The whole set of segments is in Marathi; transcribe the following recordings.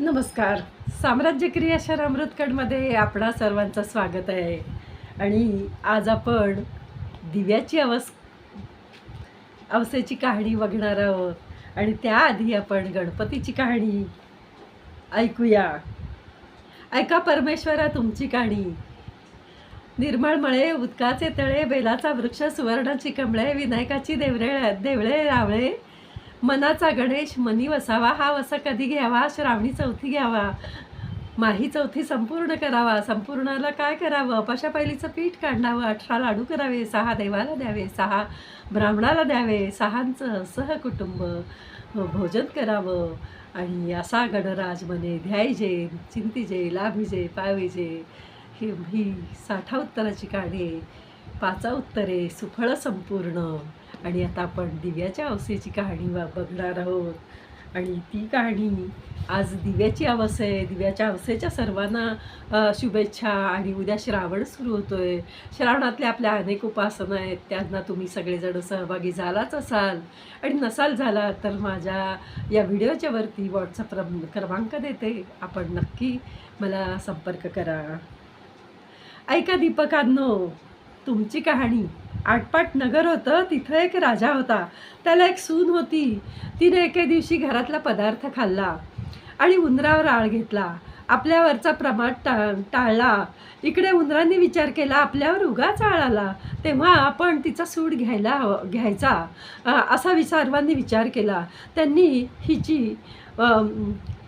नमस्कार. साम्राज्य क्रियाशर अमृतकडमध्ये आपणा सर्वांचं स्वागत आहे. आणि आज आपण दिव्याची अवस अवसेची कहाणी बघणार आहोत. आणि त्याआधी आपण गणपतीची कहाणी ऐकूया. ऐका परमेश्वरा तुमची कहाणी. निर्मळ मळे उदकाचे तळे बेलाचा वृक्ष सुवर्णाची कमळे विनायकाची देवरे देवळे रावळे मनाचा गणेश मनी वसावा हा वसा कधी घ्यावा? श्रावणी चौथी घ्यावा? माही चौथी संपूर्ण करावा? संपूर्णाला काय करावं? पशा पहिलीचं पीठ काढावं अठरा लाडू करावे? सहा देवाला द्यावे? सहा ब्राह्मणाला द्यावे? सहांचं सहकुटुंब भोजन करावं? आणि असा गणराज मने ध्यायजे चिंतीजे लाभिजे पाविजे हे ही साठा उत्तराची काढे पाचा उत्तरे सुफळ संपूर्ण. आणि आता आपण दिव्याच्या अवसेची कहाणी बघणार आहोत. आणि ती कहाणी आज दिव्याची अवस आहे. दिव्याच्या अवसेच्या सर्वांना शुभेच्छा. आणि उद्या श्रावण सुरू होतो आहे श्रावणातल्या आपल्या अनेक उपासना आहेत. त्यांना तुम्ही सगळेजण सहभागी झालाच असाल. आणि नसाल झाला तर माझ्या या व्हिडिओच्या वरती व्हॉट्सअप क्रमांक देते. आपण नक्की मला संपर्क करा. ऐका दीपकांनो तुमची कहाणी आटपाट नगर होतं तिथं एक राजा होता. त्याला एक सून होती. तिने एके दिवशी घरातला पदार्थ खाल्ला आणि उंदरावर आळ घेतला. आपल्यावरचा प्रमाण टा टाळला. इकडे उंदरांनी विचार केला आपल्यावर उगाच आळ आला. तेव्हा आपण तिचा सूड घ्यायला घ्यायचा. असा सर्वांनी विचार केला. त्यांनी हिची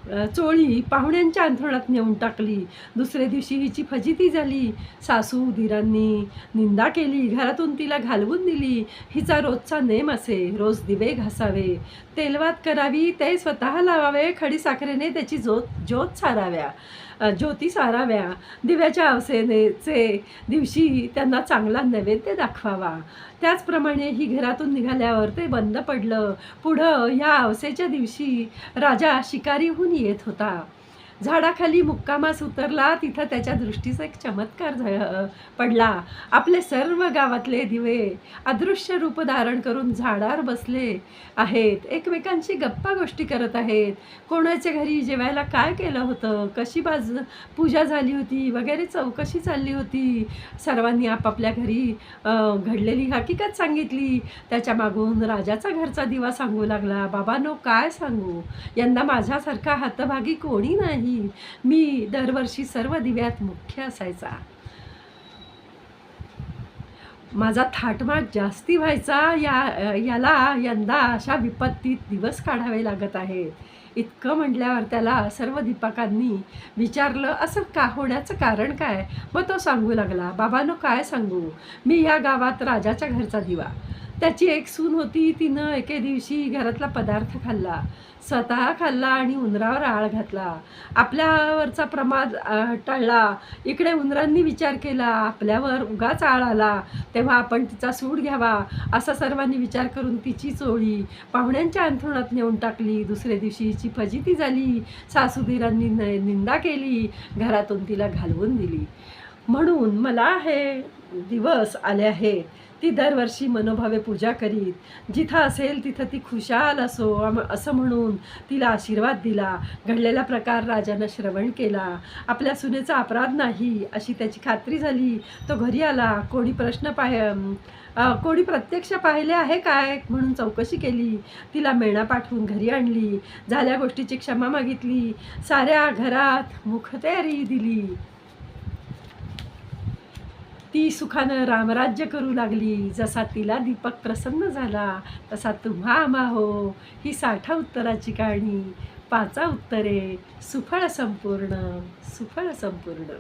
चोळी पाहुण्यांच्या अंथरुणात नेऊन टाकली. दुसऱ्या दिवशी हिची फजिती झाली. सासू दिरांनी निंदा केली. घरातून तिला घालवून दिली. हिचा रोजचा नेम असे. रोज दिवे घासावे. तेलवात करावी. ते स्वतः लावावे. खडी साखरेने त्याची जोत ज्योत साराव्या. ज्योती साराव्या दिव्याच्या अवसेनेचे दिवशी त्यांना चांगला नैवेद्य दाखवावा. त्याचप्रमाणे ही घरातून निघाल्यावर ते बंद पडलं. पुढं ह्या अवसेच्या दिवशी राजा शिकारीहून येत होता. झाडाखाली मुक्कामास उतरला तिथं त्याच्या दृष्टीचा एक चमत्कार झ- पडला. आपले सर्व गावातले दिवे अदृश्य रूप धारण करून झाडावर बसले आहेत. एकमेकांशी गप्पा गोष्टी करत आहेत. कोणाच्या घरी जेवायला काय केलं होतं? कशी बाज पूजा झाली होती? वगैरे चौकशी चालली होती. सर्वांनी आपापल्या घरी घडलेली हकीकत सांगितली. त्याच्या मागून राजाचा घरचा दिवा सांगू लागला. बाबांनो काय सांगू? यंदा माझ्यासारखा हातभागी कोणी नाही. मी दरवर्षी सर्व दिव्यात मुख्य असायचा. माझा थाटमाट जास्ती व्हायचा या याला यंदा अशा विपत्तीत दिवस काढावे लागत आहेत. इतकं म्हटल्यावर त्याला सर्व दीपकांनी विचारलं असं का? होण्याचं कारण काय? मग तो सांगू लागला बाबानो काय सांगू? मी या गावात राजाच्या घरचा दिवा. त्याची एक सून होती तिनं एके दिवशी घरातला पदार्थ खाल्ला. स्वतः खाल्ला आणि उंदरावर आळ घातला. आपल्यावरचा प्रमाद टळला. इकडे उंदरांनी विचार केला आपल्यावर उगाच आळ आला. तेव्हा आपण तिचा सूड घ्यावा. असा सर्वांनी विचार करून तिची चोळी पाहुण्यांच्या अंथरुणात नेऊन टाकली. दुसऱ्या दिवशी हिची फजिती झाली. सासूदिरांनी निंदा केली. घरातून तिला घालवून दिली. म्हणून मला हे दिवस आले आहेत. ती दरवर्षी मनोभावे पूजा करीत. जिथं असेल तिथं ती खुशाल असो असं म्हणून तिला आशीर्वाद दिला. घडलेला प्रकार राजानं श्रवण केला. आपल्या सुनेचा अपराध नाही अशी त्याची खात्री झाली. तो घरी आला. कोणी प्रश्न पाय कोणी प्रत्यक्ष पाहिले आहे काय? म्हणून चौकशी केली. तिला मेणा पाठवून घरी आणली. झाल्या गोष्टीची क्षमा मागितली. साऱ्या घरात मुखतयारी दिली. ती सुखानं रामराज्य करू लागली. जसा तिला दीपक प्रसन्न झाला तसा तुम्हा आम्हा हो. ही साठा उत्तराची कहाणी पाचा उत्तरे सुफळ संपूर्ण सुफळ संपूर्ण.